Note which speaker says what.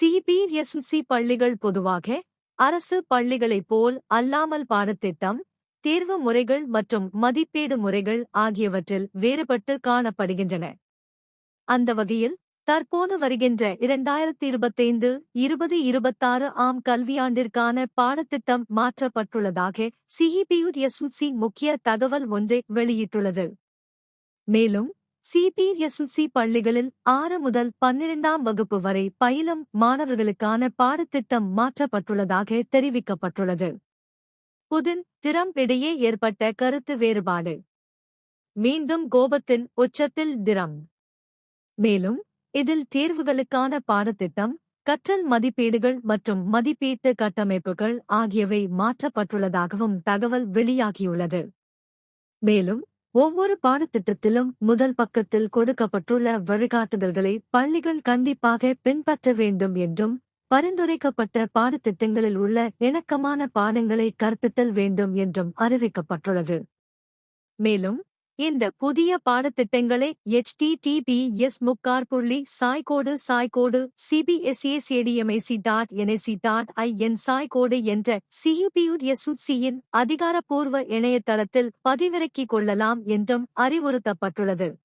Speaker 1: CBSE பள்ளிகள் பொதுவாக அரசு பள்ளிகளைப் போல் அல்லாமல் பாடத்திட்டம் தேர்வு முறைகள் மற்றும் மதிப்பீடு முறைகள் ஆகியவற்றில் வேறுபட்டு காணப்படுகின்றன. அந்த வகையில் தற்போது வருகின்ற இரண்டாயிரத்தி இருபத்தைந்து இருபது இருபத்தாறு ஆம் கல்வியாண்டிற்கான பாடத்திட்டம் மாற்றப்பட்டுள்ளதாக சிஇபியுஎஸ்சி முக்கிய தகவல் ஒன்றை வெளியிட்டுள்ளது. மேலும் சிபிஎஸ்எல்சி பள்ளிகளில் ஆறு முதல் பன்னிரெண்டாம் வகுப்பு வரை பயிலும் மாணவர்களுக்கான பாடத்திட்டம் மாற்றப்பட்டுள்ளதாக தெரிவிக்கப்பட்டுள்ளது. புதின் திறம் இடையே ஏற்பட்ட கருத்து வேறுபாடு. மீண்டும் கோபத்தின் உச்சத்தில் திறம். மேலும் இதில் தேர்வுகளுக்கான பாடத்திட்டம் கற்றல் மதிப்பீடுகள் மற்றும் மதிப்பீட்டு கட்டமைப்புகள் ஆகியவை மாற்றப்பட்டுள்ளதாகவும் தகவல் வெளியாகியுள்ளது. மேலும் ஒவ்வொரு பாடத்திட்டத்திலும் முதல் பக்கத்தில் கொடுக்கப்பட்டுள்ள வழிகாட்டுதல்களை பள்ளிகள் கண்டிப்பாக பின்பற்ற வேண்டும் என்றும் பரிந்துரைக்கப்பட்ட பாடத்திட்டங்களில் உள்ள இணக்கமான பாடங்களை கற்பித்தல் வேண்டும் என்றும் அறிவிக்கப்பட்டுள்ளது. மேலும் இந்த புதிய பாடத்திட்டங்களை எச்டிடிபிஎஸ் முக்கார் புள்ளி சாய்கோடு சாய்கோடு சிபிஎஸ்ஏசிடிஎம்ஐசி டாட் என்ஐசி டாட் ஐஎன் சாய்கோடு என்ற சியுபியுஎஸ்சியின் அதிகாரப்பூர்வ இணையதளத்தில் பதிவிறக்கிக் கொள்ளலாம் என்றும் அறிவுறுத்தப்பட்டுள்ளது.